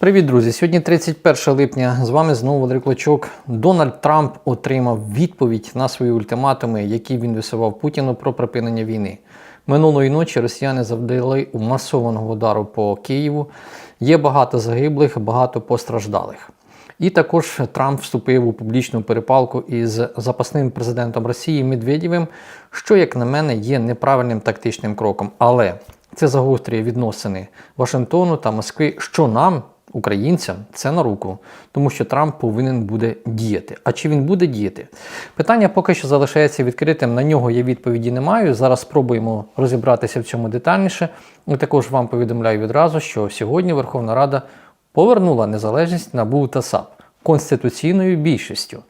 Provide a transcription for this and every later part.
Привіт, друзі! Сьогодні 31 липня. З вами знову Валерій Клочок. Дональд Трамп отримав відповідь на свої ультиматуми, які він висував Путіну про припинення війни. Минулої ночі росіяни завдали масованого удару по Києву. Є багато загиблих, багато постраждалих. І також Трамп вступив у публічну перепалку із запасним президентом Росії Медведєвим, що, як на мене, є неправильним тактичним кроком. Але це загострює відносини Вашингтону та Москви, що нам, українцям, це на руку, тому що Трамп повинен буде діяти. А чи він буде діяти? Питання поки що залишається відкритим. На нього я відповіді не маю. Зараз спробуємо розібратися в цьому детальніше. І також вам повідомляю відразу, що сьогодні Верховна Рада повернула незалежність НАБУ та САП конституційною більшістю.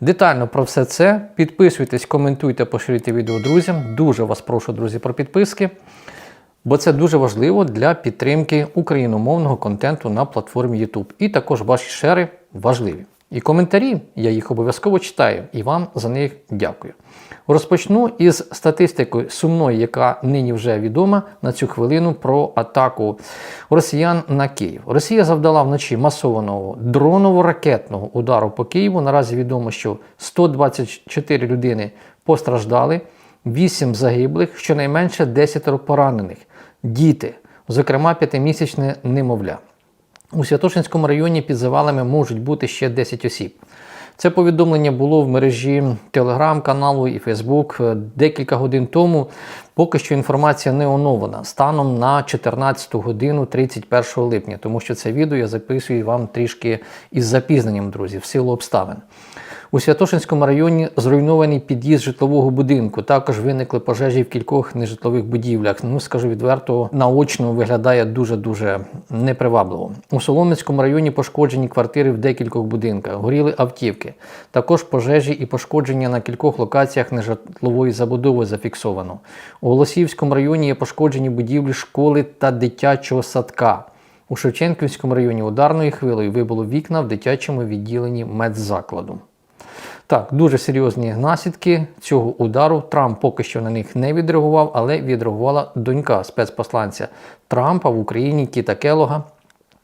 Детально про все це підписуйтесь, коментуйте, поширюйте відео друзям. Дуже вас прошу, друзі, про підписки, бо це дуже важливо для підтримки україномовного контенту на платформі YouTube. І також ваші шери важливі. І коментарі, я їх обов'язково читаю і вам за них дякую. Розпочну із статистикою сумної, яка нині вже відома на цю хвилину про атаку росіян на Київ. Росія завдала вночі масованого дроново-ракетного удару по Києву. Наразі відомо, що 124 людини постраждали, 8 загиблих, щонайменше 10 поранених, діти, зокрема п'ятимісячне немовля. У Святошинському районі під завалами можуть бути ще 10 осіб. Це повідомлення було в мережі телеграм-каналу і Фейсбук декілька годин тому. Поки що інформація не оновлена станом на 14 годину 31 липня, тому що це відео я записую вам трішки із запізненням, друзі, в силу обставин. У Святошинському районі зруйнований під'їзд житлового будинку. Також виникли пожежі в кількох нежитлових будівлях. Ну, скажу відверто, наочно виглядає дуже-дуже непривабливо. У Солом'янському районі пошкоджені квартири в декількох будинках, горіли автівки. Також пожежі і пошкодження на кількох локаціях нежитлової забудови зафіксовано. У Голосіївському районі є пошкоджені будівлі школи та дитячого садка. У Шевченківському районі ударною хвилею вибуло вікна в дитячому відділенні медзакладу. Так, дуже серйозні наслідки цього удару. Трамп поки що на них не відреагував, але відреагувала донька спецпосланця Трампа в Україні Кіта Келога.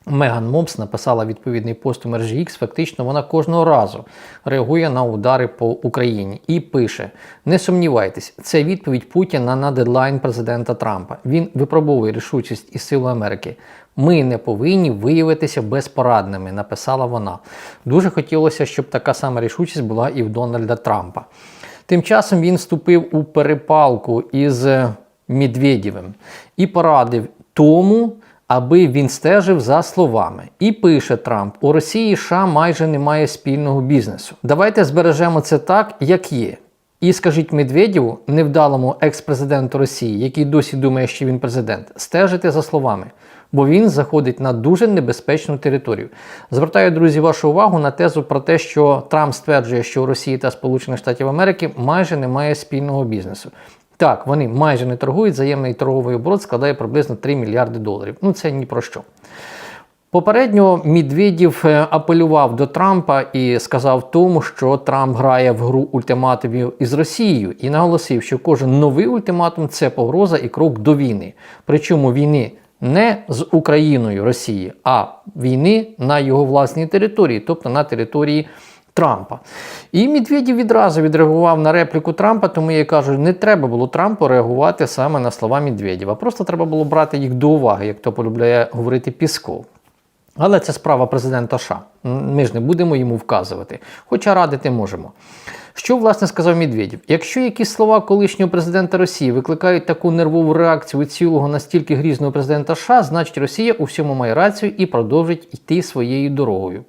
Меган Мопс написала відповідний пост у мережі X. Фактично, вона кожного разу реагує на удари по Україні і пише: Не сумнівайтесь, це відповідь Путіна на дедлайн президента Трампа. Він випробовує рішучість і силу Америки. Ми не повинні виявитися безпорадними, написала вона. Дуже хотілося, щоб така сама рішучість була і в Дональда Трампа. Тим часом він вступив у перепалку із Медведєвим і порадив тому, аби він стежив за словами. І пише Трамп: у Росії США майже немає спільного бізнесу. Давайте збережемо це так, як є. І скажіть Медведєву, невдалому екс-президенту Росії, який досі думає, що він президент, стежити за словами, бо він заходить на дуже небезпечну територію. Звертаю, друзі, вашу увагу на тезу про те, що Трамп стверджує, що у Росії та Сполучених Штатів Америки майже немає спільного бізнесу. Так, вони майже не торгують, взаємний торговий оборот складає приблизно 3 мільярди доларів. Ну це ні про що. Попередньо Медведєв апелював до Трампа і сказав тому, що Трамп грає в гру ультиматумів із Росією і наголосив, що кожен новий ультиматум це погроза і крок до війни. Причому війни не з Україною Росії, а війни на його власній території, тобто на території Трампа. І Медведєв відразу відреагував на репліку Трампа, тому я кажу, не треба було Трампу реагувати саме на слова Медведєва. Просто треба було брати їх до уваги, як то полюбляє говорити Пісков. Але це справа президента США. Ми ж не будемо йому вказувати, хоча радити можемо. Що власне сказав Медведєв? Якщо якісь слова колишнього президента Росії викликають таку нервову реакцію у цілого настільки грізного президента США, значить Росія у всьому має рацію і продовжить йти своєю дорогою.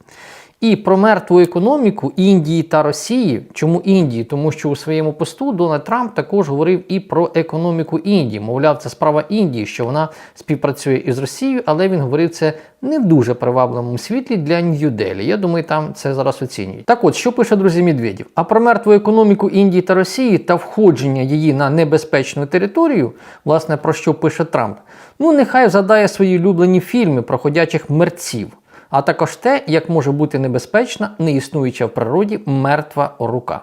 І про мертву економіку Індії та Росії. Чому Індії? Тому що у своєму посту Дональд Трамп також говорив і про економіку Індії. Мовляв, це справа Індії, що вона співпрацює із Росією, але він говорив це не в дуже привабливому світлі для Нью-Делі. Я думаю, там це зараз оцінюють. Так от, що пише друзі Медведєв? А про мертву економіку Індії та Росії та входження її на небезпечну територію, власне, про що пише Трамп? Ну, нехай згадає свої улюблені фільми про ходячих мерців а також те, як може бути небезпечна, неіснуюча в природі мертва рука.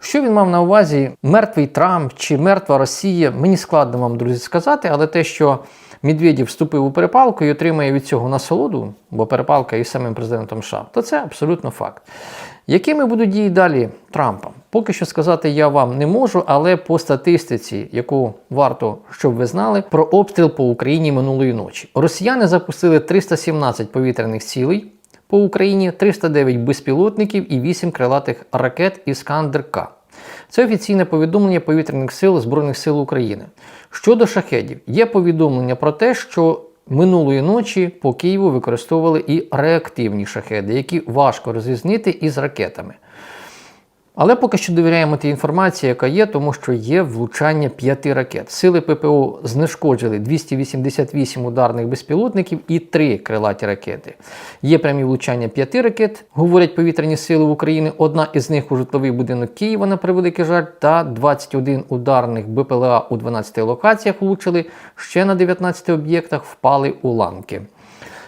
Що він мав на увазі, мертвий Трамп чи мертва Росія, мені складно вам, друзі, сказати, але те, що Медведєв вступив у перепалку і отримає від цього насолоду, бо перепалка із самим президентом США, то це абсолютно факт. Якими будуть дії далі Трампа? Поки що сказати я вам не можу, але по статистиці, яку варто, щоб ви знали, про обстріл по Україні минулої ночі. Росіяни запустили 317 повітряних цілей по Україні, 309 безпілотників і 8 крилатих ракет Іскандер-К. Це офіційне повідомлення повітряних сил Збройних сил України. Щодо шахедів, є повідомлення про те, що минулої ночі по Києву використовували і реактивні шахеди, які важко розрізнити із ракетами. Але поки що довіряємо тій інформації, яка є, тому що є влучання п'яти ракет. Сили ППО знешкоджили 288 ударних безпілотників і три крилаті ракети. Є прямі влучання п'яти ракет, говорять повітряні сили України. Одна із них у житловий будинок Києва, на превеликий жаль, та 21 ударних БПЛА у 12 локаціях влучили. Ще на 19 об'єктах впали уламки.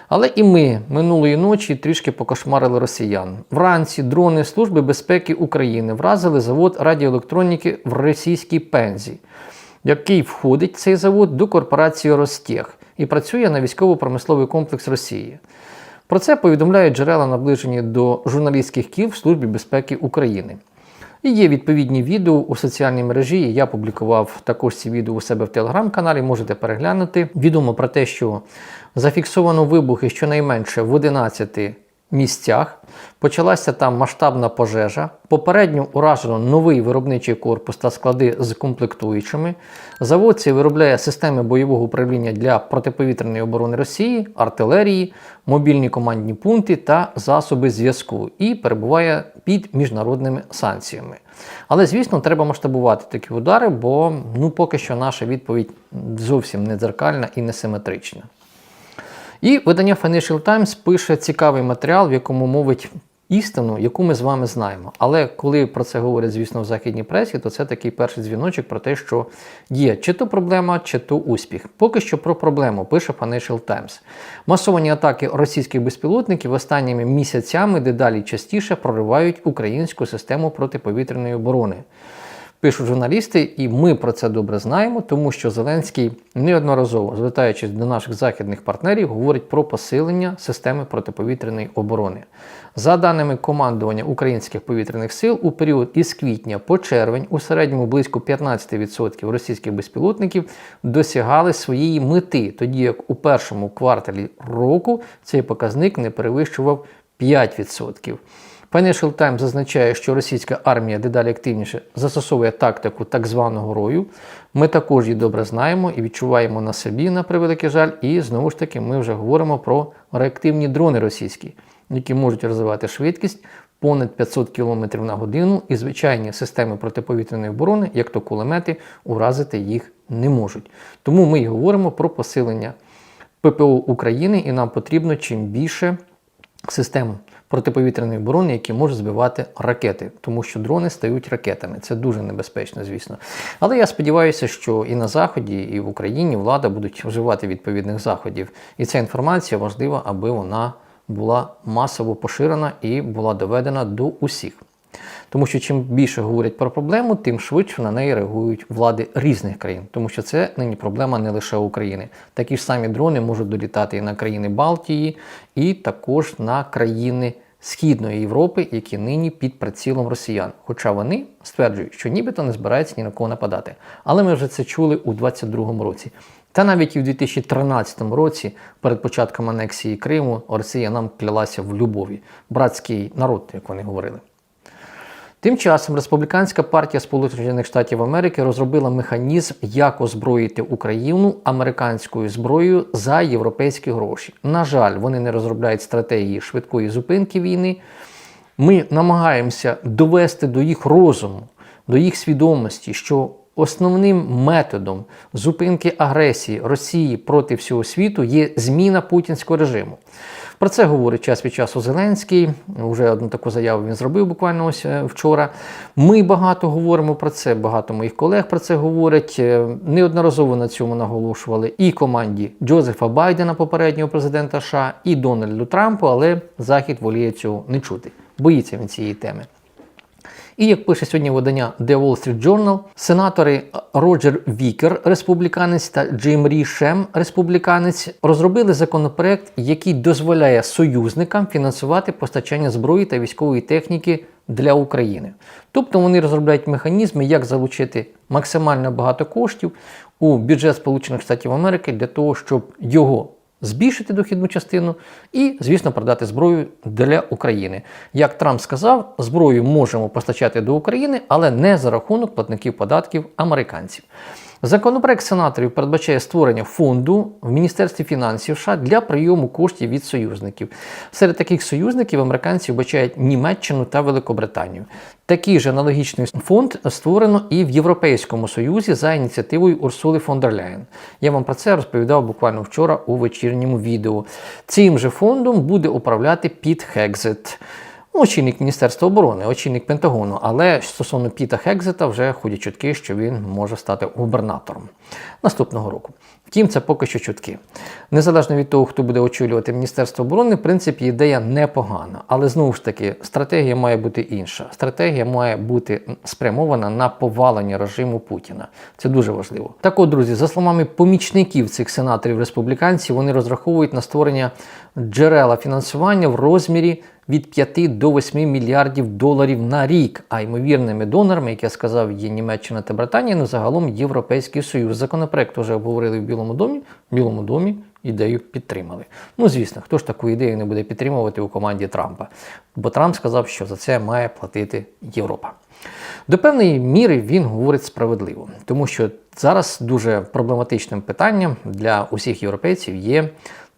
Але і ми минулої ночі трішки покошмарили росіян. Вранці дрони Служби безпеки України вразили завод радіоелектроніки в російській пензі, який входить цей завод до корпорації Ростех і працює на військово-промисловий комплекс Росії. Про це повідомляють джерела, наближені до журналістських кіл в Службі безпеки України. Є відповідні відео у соціальній мережі. Я публікував також ці відео у себе в телеграм-каналі. Можете переглянути. Відомо про те, що зафіксовано вибухи щонайменше в 11 місцях. Почалася там масштабна пожежа. Попередньо уражено новий виробничий корпус та склади з комплектуючими. Завод цей виробляє системи бойового управління для протиповітряної оборони Росії, артилерії, мобільні командні пункти та засоби зв'язку і перебуває під міжнародними санкціями. Але, звісно, треба масштабувати такі удари, бо ну, поки що наша відповідь зовсім не дзеркальна і не симетрична. І видання Financial Times пише цікавий матеріал, в якому мовить істину, яку ми з вами знаємо. Але коли про це говорять, звісно, в західній пресі, то це такий перший дзвіночок про те, що є чи то проблема, чи то успіх. Поки що про проблему пише Financial Times. Масовані атаки російських безпілотників останніми місяцями дедалі частіше проривають українську систему протиповітряної оборони пишуть журналісти, і ми про це добре знаємо, тому що Зеленський неодноразово, звертаючись до наших західних партнерів, говорить про посилення системи протиповітряної оборони. За даними командування українських повітряних сил, у період із квітня по червень у середньому близько 15% російських безпілотників досягали своєї мети, тоді як у першому кварталі року цей показник не перевищував 5%. Financial Times зазначає, що російська армія дедалі активніше застосовує тактику так званого рою. Ми також її добре знаємо і відчуваємо на собі, на превеликий жаль. І знову ж таки, ми вже говоримо про реактивні дрони російські, які можуть розвивати швидкість понад 500 км на годину, і звичайні системи протиповітряної оборони, як то кулемети, уразити їх не можуть. Тому ми й говоримо про посилення ППО України, і нам потрібно чим більше систем протиповітряної оборони, які можуть збивати ракети, тому що дрони стають ракетами. Це дуже небезпечно, звісно. Але я сподіваюся, що і на Заході, і в Україні влада будуть вживати відповідних заходів. І ця інформація важлива, аби вона була масово поширена і була доведена до усіх. Тому що чим більше говорять про проблему, тим швидше на неї реагують влади різних країн, тому що це нині проблема не лише України. Такі ж самі дрони можуть долітати і на країни Балтії, і також на країни Східної Європи, які нині під прицілом росіян. Хоча вони стверджують, що нібито не збираються ні на кого нападати. Але ми вже це чули у 2022 році. Та навіть і в 2013 році, перед початком анексії Криму, Росія нам клялася в любові, братський народ, як вони говорили. Тим часом Республіканська партія Сполучених Штатів Америки розробила механізм, як озброїти Україну американською зброєю за європейські гроші. На жаль, вони не розробляють стратегії швидкої зупинки війни. Ми намагаємося довести до їх розуму, до їх свідомості, що основним методом зупинки агресії Росії проти всього світу є зміна путінського режиму. Про це говорить час від часу Зеленський. Вже одну таку заяву він зробив буквально ось е, вчора. Ми багато говоримо про це, багато моїх колег про це говорять. Е, неодноразово на цьому наголошували і команді Джозефа Байдена, попереднього президента США, і Дональду Трампу, але Захід воліє цього не чути. Боїться він цієї теми. І як пише сьогодні видання The Wall Street Journal, сенатори Роджер Вікер, республіканець, та Джим Рі Шем, республіканець, розробили законопроект, який дозволяє союзникам фінансувати постачання зброї та військової техніки для України. Тобто вони розробляють механізми, як залучити максимально багато коштів у бюджет Сполучених Штатів Америки для того, щоб його збільшити дохідну частину і, звісно, продати зброю для України. Як Трамп сказав, зброю можемо постачати до України, але не за рахунок платників податків американців. Законопроект сенаторів передбачає створення фонду в Міністерстві фінансів США для прийому коштів від союзників. Серед таких союзників американці вбачають Німеччину та Великобританію. Такий же аналогічний фонд створено і в Європейському Союзі за ініціативою Урсули фон дер Ляєн. Я вам про це розповідав буквально вчора у вечірньому відео. Цим же фондом буде управляти Піт Хекзет. Ну, очільник Міністерства оборони, очільник Пентагону, але стосовно Піта Хекзета вже ходять чутки, що він може стати губернатором наступного року. Втім, це поки що чутки. Незалежно від того, хто буде очолювати Міністерство оборони, в принципі, ідея непогана. Але знову ж таки, стратегія має бути інша. Стратегія має бути спрямована на повалення режиму Путіна. Це дуже важливо. Так от, друзі, за словами помічників цих сенаторів республіканців, вони розраховують на створення джерела фінансування в розмірі від 5 до 8 мільярдів доларів на рік. А ймовірними донорами, як я сказав, є Німеччина та Британія, ну загалом Європейський Союз. Законопроект вже обговорили в Білому домі. В Білому домі ідею підтримали. Ну, звісно, хто ж таку ідею не буде підтримувати у команді Трампа? Бо Трамп сказав, що за це має платити Європа. До певної міри він говорить справедливо, тому що зараз дуже проблематичним питанням для усіх європейців є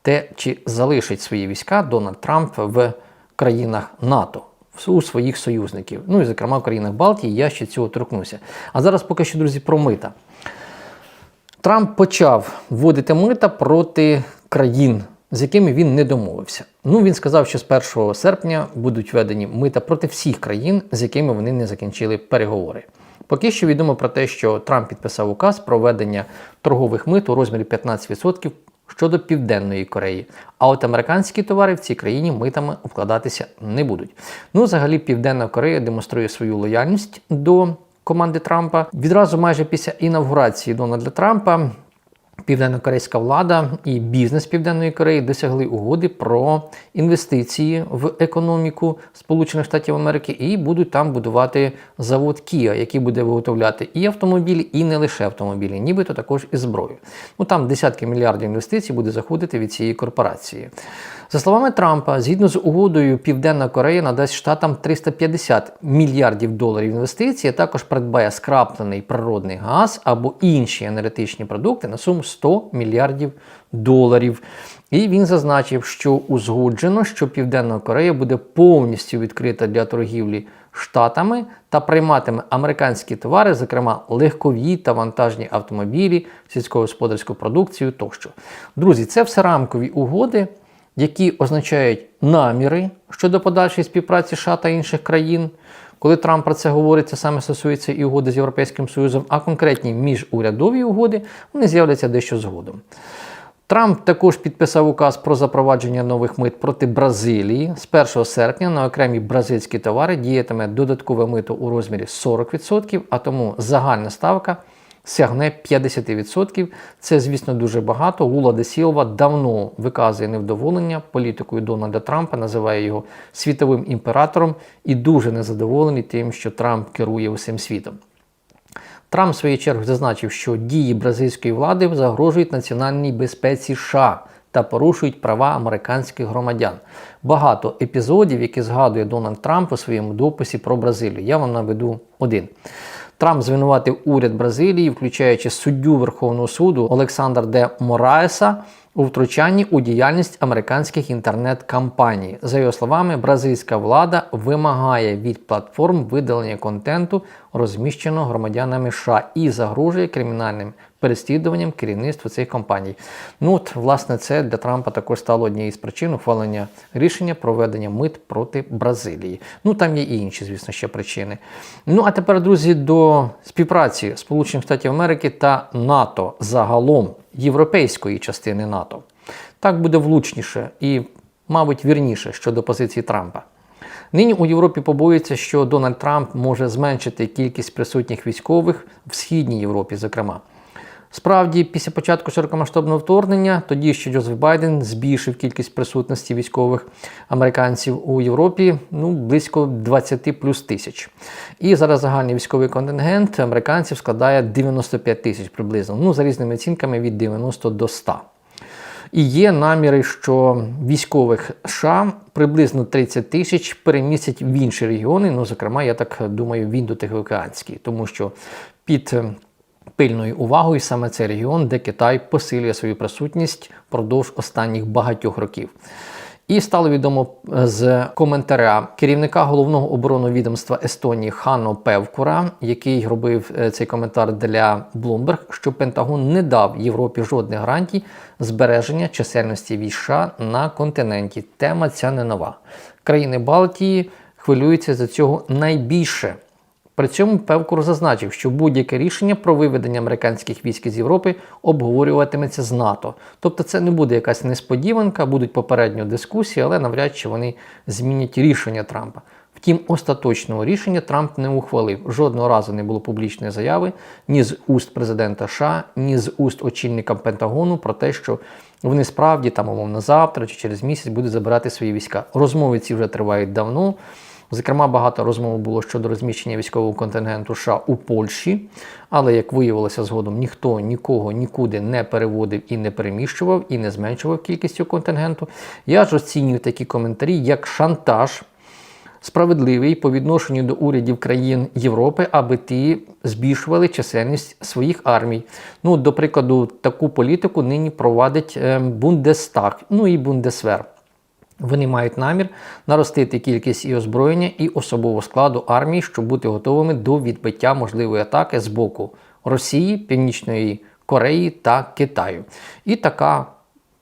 те, чи залишить свої війська Дональд Трамп в країнах НАТО. У своїх союзників, ну і зокрема в країнах Балтії, я ще цього торкнуся. А зараз поки що, друзі, про мита. Трамп почав вводити мита проти країн, з якими він не домовився. Ну, він сказав, що з 1 серпня будуть введені мита проти всіх країн, з якими вони не закінчили переговори. Поки що відомо про те, що Трамп підписав указ про введення торгових мит у розмірі 15% щодо Південної Кореї. А от американські товари в цій країні митами обкладатися не будуть. Ну, взагалі, Південна Корея демонструє свою лояльність до команди Трампа. Відразу майже після інавгурації Дональда Трампа. Південно-корейська влада і бізнес Південної Кореї досягли угоди про інвестиції в економіку Сполучених Штатів Америки і будуть там будувати завод Kia, який буде виготовляти і автомобілі, і не лише автомобілі, нібито також і зброю. Ну там десятки мільярдів інвестицій буде заходити від цієї корпорації. За словами Трампа, згідно з угодою, Південна Корея надасть штатам 350 мільярдів доларів інвестицій, а також придбає скраплений природний газ або інші енергетичні продукти на суму 100 мільярдів доларів. І він зазначив, що узгоджено, що Південна Корея буде повністю відкрита для торгівлі штатами та прийматиме американські товари, зокрема легкові та вантажні автомобілі, сільськогосподарську продукцію тощо. Друзі, це все рамкові угоди які означають наміри щодо подальшої співпраці США та інших країн. Коли Трамп про це говорить, це саме стосується і угоди з Європейським Союзом, а конкретні міжурядові угоди вони з'являться дещо згодом. Трамп також підписав указ про запровадження нових мит проти Бразилії. З 1 серпня на окремі бразильські товари діятиме додаткове мито у розмірі 40%, а тому загальна ставка сягне 50%. Це, звісно, дуже багато. Лула де Сілва давно виказує невдоволення політикою Дональда Трампа, називає його світовим імператором і дуже незадоволений тим, що Трамп керує усім світом. Трамп в своїй черзі зазначив, що дії бразильської влади загрожують національній безпеці США та порушують права американських громадян. Багато епізодів, які згадує Дональд Трамп у своєму дописі про Бразилію. Я вам наведу один. Трамп звинуватив уряд Бразилії, включаючи суддю Верховного суду Олександр Де Мораеса, у втручанні у діяльність американських інтернет-кампаній. За його словами, бразильська влада вимагає від платформ видалення контенту, розміщеного громадянами США, і загрожує кримінальним переслідуванням керівництва цих компаній. Ну от, власне, це для Трампа також стало однією з причин ухвалення рішення проведення мит проти Бразилії. Ну там є і інші, звісно, ще причини. Ну а тепер, друзі, до співпраці Сполучених Штатів Америки та НАТО загалом європейської частини НАТО. Так буде влучніше і, мабуть, вірніше щодо позиції Трампа. Нині у Європі побоюється, що Дональд Трамп може зменшити кількість присутніх військових в східній Європі, зокрема. Справді, після початку широкомасштабного вторгнення, тоді ще Джозеф Байден збільшив кількість присутності військових американців у Європі ну, близько 20 плюс тисяч. І зараз загальний військовий контингент американців складає 95 тисяч приблизно. Ну, за різними оцінками від 90 до 100. І є наміри, що військових США приблизно 30 тисяч перемістять в інші регіони. Ну, зокрема, я так думаю, в індотихоокеанський, тому що під пильною увагою саме цей регіон, де Китай посилює свою присутність впродовж останніх багатьох років. І стало відомо е, з коментаря керівника головного оборонного відомства Естонії Хано Певкура, який робив е, цей коментар для Bloomberg, що Пентагон не дав Європі жодних гарантій збереження чисельності військ США на континенті. Тема ця не нова. Країни Балтії хвилюються за цього найбільше. При цьому Певкур зазначив, що будь-яке рішення про виведення американських військ з Європи обговорюватиметься з НАТО. Тобто це не буде якась несподіванка, будуть попередньо дискусії, але навряд чи вони змінять рішення Трампа. Втім, остаточного рішення Трамп не ухвалив. Жодного разу не було публічної заяви ні з уст президента США, ні з уст очільника Пентагону про те, що вони справді там, умовно, завтра чи через місяць будуть забирати свої війська. Розмови ці вже тривають давно. Зокрема, багато розмов було щодо розміщення військового контингенту США у Польщі, але як виявилося згодом, ніхто нікого нікуди не переводив і не переміщував, і не зменшував кількість цього контингенту. Я ж оцінюю такі коментарі як шантаж. Справедливий по відношенню до урядів країн Європи, аби ті збільшували чисельність своїх армій. Ну, до прикладу, таку політику нині провадить Бундестаг, ну і Бундесвер. Вони мають намір наростити кількість і озброєння, і особового складу армії, щоб бути готовими до відбиття можливої атаки з боку Росії, Північної Кореї та Китаю. І така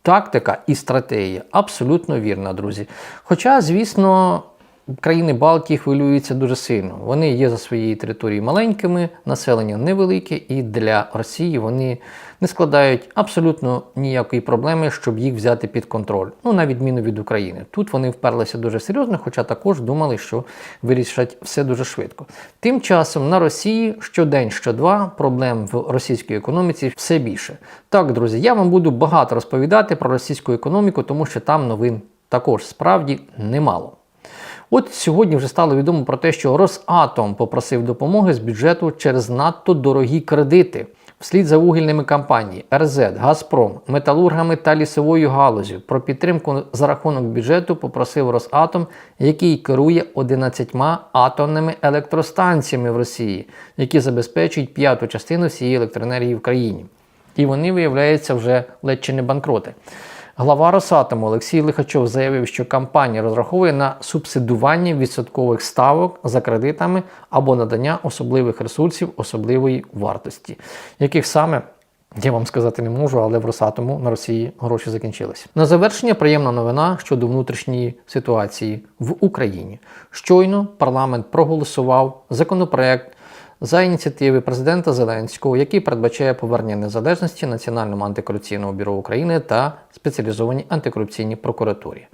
тактика і стратегія абсолютно вірна, друзі. Хоча, звісно. Країни Балтії хвилюються дуже сильно. Вони є за своєю територією маленькими, населення невелике, і для Росії вони не складають абсолютно ніякої проблеми, щоб їх взяти під контроль. Ну, на відміну від України. Тут вони вперлися дуже серйозно, хоча також думали, що вирішать все дуже швидко. Тим часом на Росії щодень, щодва проблем в російській економіці все більше. Так, друзі, я вам буду багато розповідати про російську економіку, тому що там новин також справді немало. От сьогодні вже стало відомо про те, що Росатом попросив допомоги з бюджету через надто дорогі кредити. Вслід за вугільними компаніями РЗ, Газпром, металургами та лісовою галузю про підтримку за рахунок бюджету попросив Росатом, який керує 11 атомними електростанціями в Росії, які забезпечують п'яту частину всієї електроенергії в країні. І вони, виявляються, вже ледь чи не банкроти. Глава Росатому Олексій Лихачов заявив, що компанія розраховує на субсидування відсоткових ставок за кредитами або надання особливих ресурсів особливої вартості, яких саме я вам сказати не можу, але в Росатому на Росії гроші закінчились. На завершення приємна новина щодо внутрішньої ситуації в Україні. Щойно парламент проголосував законопроект за ініціативи президента Зеленського, який передбачає повернення незалежності Національному антикорупційному бюро України та спеціалізованій антикорупційній прокуратурі.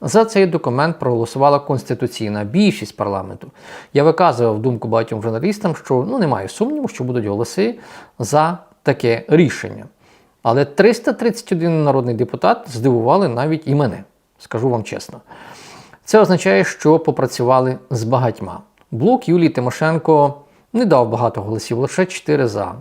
За цей документ проголосувала конституційна більшість парламенту. Я виказував думку багатьом журналістам, що ну немає сумніву, що будуть голоси за таке рішення. Але 331 народний депутат здивували навіть і мене, скажу вам чесно. Це означає, що попрацювали з багатьма. Блок Юлії Тимошенко не дав багато голосів, лише 4 за.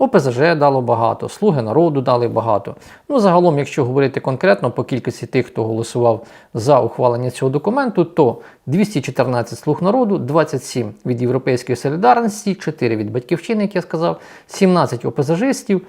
ОПЗЖ дало багато, Слуги народу дали багато. Ну, загалом, якщо говорити конкретно по кількості тих, хто голосував за ухвалення цього документу, то 214 слуг народу, 27 від Європейської солідарності, 4 від Батьківщини, як я сказав, 17 ОПЗЖистів,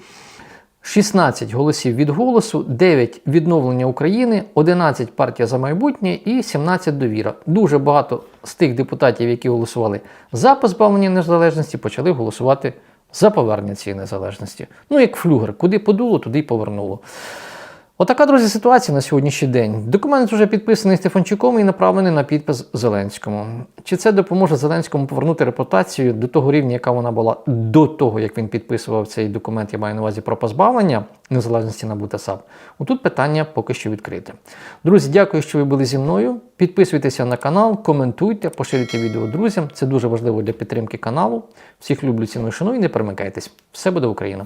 16 голосів від голосу, 9 відновлення України, 11 партія за майбутнє і 17 довіра. Дуже багато з тих депутатів, які голосували за позбавлення незалежності, почали голосувати за повернення цієї незалежності. Ну, як флюгер, куди подуло, туди й повернуло. Отака, друзі, ситуація на сьогоднішній день. Документ вже підписаний Стефанчуком і направлений на підпис Зеленському. Чи це допоможе Зеленському повернути репутацію до того рівня, яка вона була до того, як він підписував цей документ, я маю на увазі про позбавлення незалежності НАБУ та САП? Отут питання поки що відкрите. Друзі, дякую, що ви були зі мною. Підписуйтеся на канал, коментуйте, поширюйте відео друзям. Це дуже важливо для підтримки каналу. Всіх люблю, ціную, шаную і не перемикайтесь. Все буде Україна!